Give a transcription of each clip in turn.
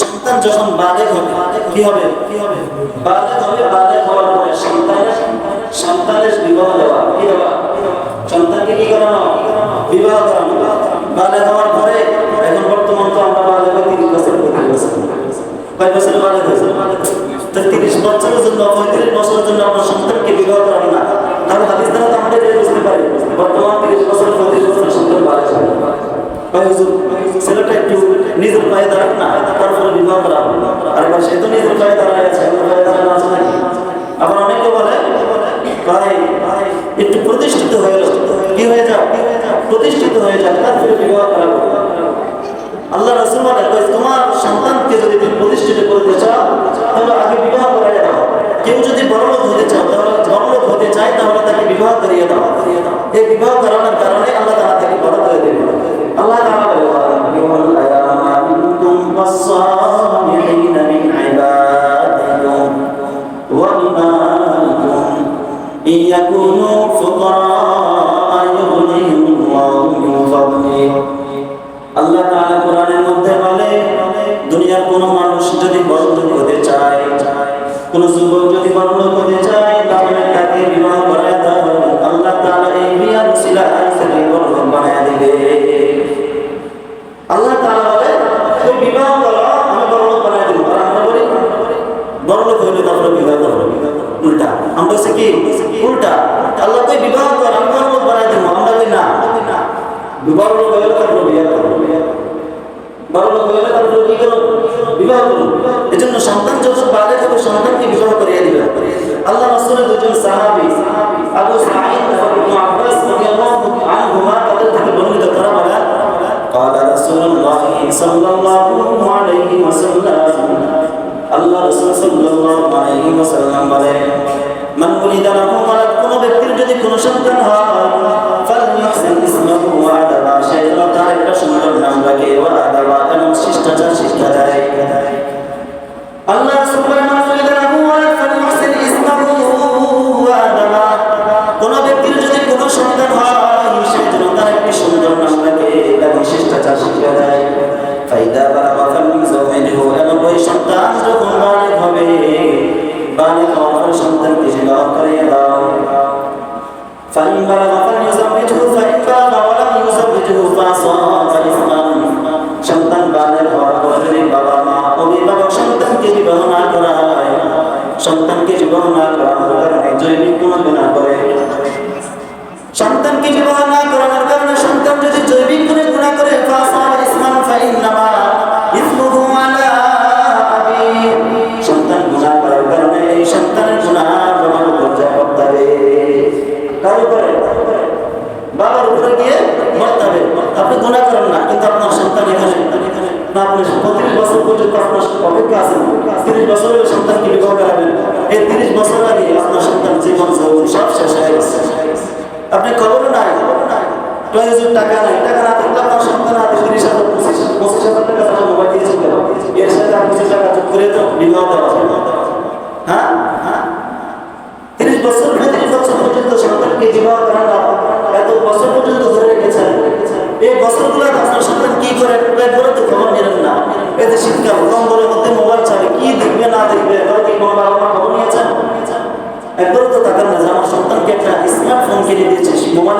সন্তান যখন বালেগ হবে কি হবে? কি হবে বালেগ হবে বালেগ হওয়ার পরে সন্তানের সন্তানের বিবাহ দেওয়া কি দেওয়া? সন্তানকে কি করানো? বিবাহ করানো। বালেগ হওয়ার পরে এখন বর্তমান তো আমরা বালেগ হই তিরিশ বছর পঁয়ত্রিশ বছর। কয় বছরে বালেগ হয়েছে? তো তিরিশ বছরের জন্য পঁয়ত্রিশ বছরের জন্য আমরা সন্তানকে বিবাহ করাবো না। তাহলে হাদিস দ্বারা তো আমরা বুঝতে পারি। বর্তমান তিরিশ বছর পঁয়ত্রিশ বছরের সন্তান ভাই হুজুর, করা হবে। আর এবার সে তো নিজের পায়ে দাঁড়ায় আছে পায়ে দাঁড়ানো আছে নাকি? আবার অনেকে বলে, ভাই, একটু প্রতিষ্ঠিত হয়ে কি হয়ে যাও? প্রতিষ্ঠিত হয়ে যাও। তারপরে বিবাহ করা আল্লাহ রসুল বলে আল্লাহ তাআলা কোরআনের মধ্যে বলে দুনিয়ার কোন মানুষ যদি বড়লোক হতে চায় কোন এজন্য সন্তান যখন বালে হবে সন্তানকে বিবাহ করিয়ে দিবে আল্লাহ রাসূলের দুজন সাহাবী আবু সাঈদ এবং ইবনে আব্বাস রাদিয়াল্লাহু আনহুমা তাদের থেকে বর্ণিত করা বলে قال رسول الله صلى الله عليه وسلم আল্লাহ রাসূল সাল্লাল্লাহু আলাইহি ওয়াসাল্লাম বলেন মান উলিদা লাহু ওয়ালাদ কোন ব্যক্তির যদি কোন সন্তান হয় ফালইহসিন ইসমাহু ওয়া আদাবা সে যেন তার একটা সুন্দর নাম রাখে ওয়া আদাবা এবং শিষ্টাচার শিক্ষা দেয় فإن بلغ فليزوجه فإن بلغ ولم يزوجه فأصاب إثما সন্তান বালের হওয়ার পর যদি বাবা মা অভিভাবক সন্তানকে বিবাহ না করায় সন্তানকে বিবাহ না করানোর কারণে জৈবিক কোনো গুণা আপনি পঁয়ত্রিশ বছর পর্যন্ত আপনার অপেক্ষা আছেন তিরিশ বছরের সন্তানকে বিবাহ করাবেন? এই তিরিশ বছর আগে আপনার সন্তান জীবন যৌবন সব শেষ হয়ে গেছে। আপনি খবর নাই। প্রয়োজন টাকা নাই। টাকা না থাকলে আপনার সন্তান হাতে তিরিশ হাজার, পঁচিশ পঁচিশ হাজার টাকা তারা মোবাইল দিয়েছে কেন এর সাথে পঁচিশ টাকা যোগ করে তো বিবাহ দেওয়া হ্যাঁ? হ্যাঁ? তিরিশ বছর, পঁয়ত্রিশ বছর পর্যন্ত সন্তানকে বিবাহ করানো এত বছর পর্যন্ত ধরে রেখেছেন। এই বছরগুলো আপনার সন্তান কি করে? একবারও তো তাকান না যে আমার সন্তানকে একটা স্মার্টফোন কিনে দিয়েছে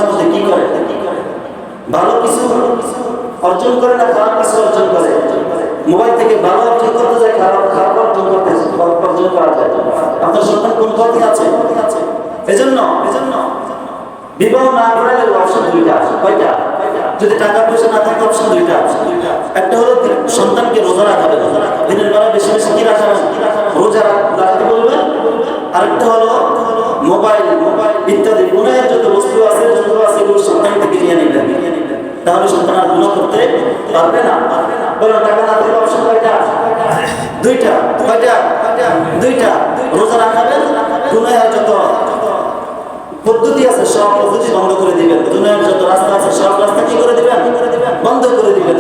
মধ্যে কি করে? ভালো কিছু অর্জন করে না খারাপ কিছু অর্জন করে? মোবাইল থেকে ভালো অর্জন করতে যায়, খারাপ খারাপ অর্জন করতে অর্জন করা যায়। আপনার সন্তান কোন পথে আছে? বিবাহ না অপশন দুইটা কয়টা? যদি টাকা পয়সা না থাকে অপশন দুইটা একটা হলো সন্তানকে রোজা রাখাবে দিনের বেলা বেশি বেশি কি রোজা রাখতে বলবেন? আরেকটা হলো তাহলে সন্তান আর গুণ করতে পারবে না। বলুন, টাকা না দিলে অপশন কয়টা? দুইটা। কয়টা? দুইটা। রোজা রাখাবেন গুণের যত পদ্ধতি আছে, সব পদ্ধতি বন্ধ করে দিবেন। দুনিয়ার যত রাস্তা আছে, সব রাস্তা কি করে দিবেন? বন্ধ করে দিবেন।